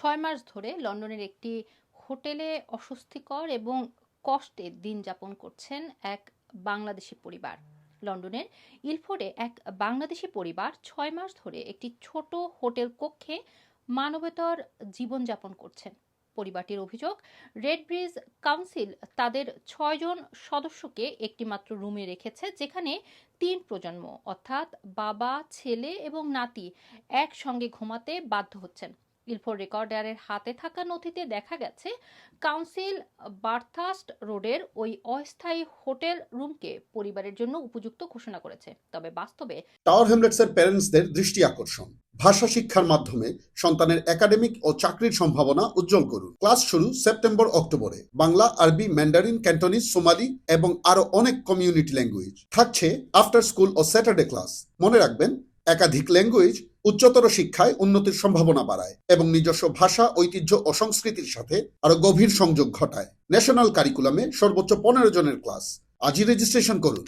ছয় মাস ধরে লন্ডনের একটি হোটেলে অস্বস্তিকর এবং কষ্টে দিন যাপন করছেন এক বাংলাদেশি পরিবার। লন্ডনের ইলফোর্ডে এক বাংলাদেশি পরিবার ছয় মাস ধরে একটি ছোট হোটেল কক্ষে মানবেতর জীবনযাপন করছেন। পরিবারটির অভিযোগ, রেড ব্রিজ কাউন্সিল তাদের ছয়জন সদস্যকে একটিমাত্র রুমে রেখেছে, যেখানে তিন প্রজন্ম, অর্থাৎ বাবা, ছেলে এবং নাতি একসঙ্গে ঘুমাতে বাধ্য হচ্ছেন। ইলফোর রেকর্ডারের হাতে থাকা নথিতে দেখা গেছে, কাউন্সিল বার্থাস্ট রোডের ওই অস্থায়ী হোটেল রুমকে পরিবারের জন্য উপযুক্ত ঘোষণা করেছে। তবে বাস্তবে টাওয়ার হ্যামলেটসের প্যারেন্টসদের দৃষ্টি আকর্ষণ। ভাষা শিক্ষার মাধ্যমে সন্তানের একাডেমিক ও চাকরির সম্ভাবনা উজ্জ্বল করুন। ক্লাস শুরু সেপ্টেম্বর, অক্টোবরে। বাংলা, আরবি, ম্যান্ডারিন, ক্যান্টনিজ, সোমালি এবং আরও অনেক কমিউনিটি ল্যাঙ্গুয়েজ। থাকছে আফটার স্কুল ও স্যাটারডে ক্লাস। মনে রাখবেন, একাধিক ল্যাঙ্গুয়েজ উচ্চতর শিক্ষায় উন্নতির সম্ভাবনা বাড়ায় এবং নিজস্ব ভাষা, ঐতিহ্য ও সংস্কৃতির সাথে আরও গভীর সংযোগ ঘটায়। ন্যাশনাল কারিকুলামে সর্বোচ্চ পনেরো জনের ক্লাস। আজই রেজিস্ট্রেশন করুন।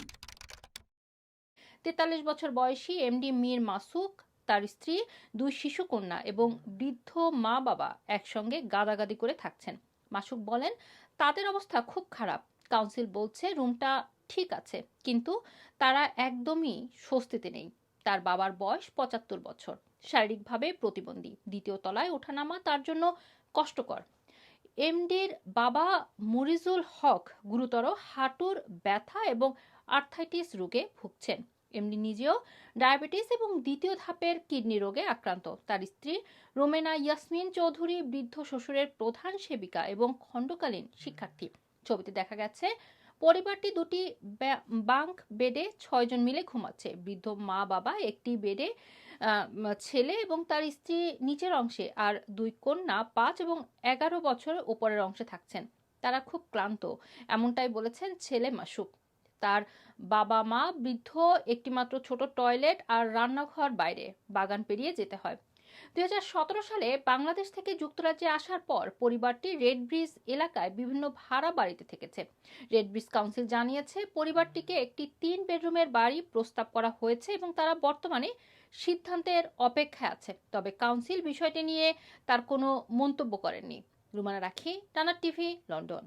তেতাল্লিশ বছর বয়সী এমডি মীর মাসুক, তার স্ত্রী, দুই শিশু কন্যা এবং বৃদ্ধ মা বাবা একসঙ্গে গাদাগাদি করে থাকছেন। মাসুক বলেন, তাদের অবস্থা খুব খারাপ। কাউন্সিল বলছে, রুমটা ঠিক আছে, কিন্তু তারা একদমই স্বস্তিতে নেই। তার বাবার বয়স পঁচাত্তর বছর। শারীরিকভাবে প্রতিবন্ধী। দ্বিতীয় তলায় ওঠানামা তার জন্য কষ্টকর। এমডির বাবা মরিজুল হক গুরুতর হাঁটুর ব্যথা এবং আর্থাইটিস রোগে ভুগছেন। এমডি নিজেও ডায়াবেটিস এবং দ্বিতীয় ধাপের কিডনি রোগে আক্রান্ত। তার স্ত্রী রোমেনা ইয়াসমিন চৌধুরী বৃদ্ধ শ্বশুরের প্রধান সেবিকা এবং খণ্ডকালীন শিক্ষার্থী। ছবিতে দেখা গেছে পরিবারটি দুটি বাঙ্ক বেডে ছয়জন মিলে ঘুমাচ্ছে। বৃদ্ধ মা বাবা, একটি বেডে ছেলে এবং তার স্ত্রী নিচের অংশে আর দুই কন্যা পাঁচ এবং এগারো বছর উপরের অংশে থাকছেন। তারা খুব ক্লান্ত, এমনটাই বলেছেন ছেলে মাসুক তার বাবা মা বৃদ্ধ একটিমাত্র ছোট টয়লেট আর রান্নাঘর বাইরে, বাগান পেরিয়ে যেতে হয়। দু হাজার সতেরো সালে বাংলাদেশ থেকে যুক্তরাজ্যে আসার পর পরিবারটি রেড ব্রিজ এলাকায় বিভিন্ন ভাড়া বাড়িতে থেকেছে। রেড ব্রিজ কাউন্সিল জানিয়েছে, পরিবারটিকে একটি তিন বেডরুমের বাড়ি প্রস্তাব করা হয়েছে এবং তারা বর্তমানে সিদ্ধান্তের অপেক্ষায় আছে। তবে কাউন্সিল বিষয়টি নিয়ে তার কোনো মন্তব্য করেননি। রুমানা রাখি, টানা টিভি, লন্ডন।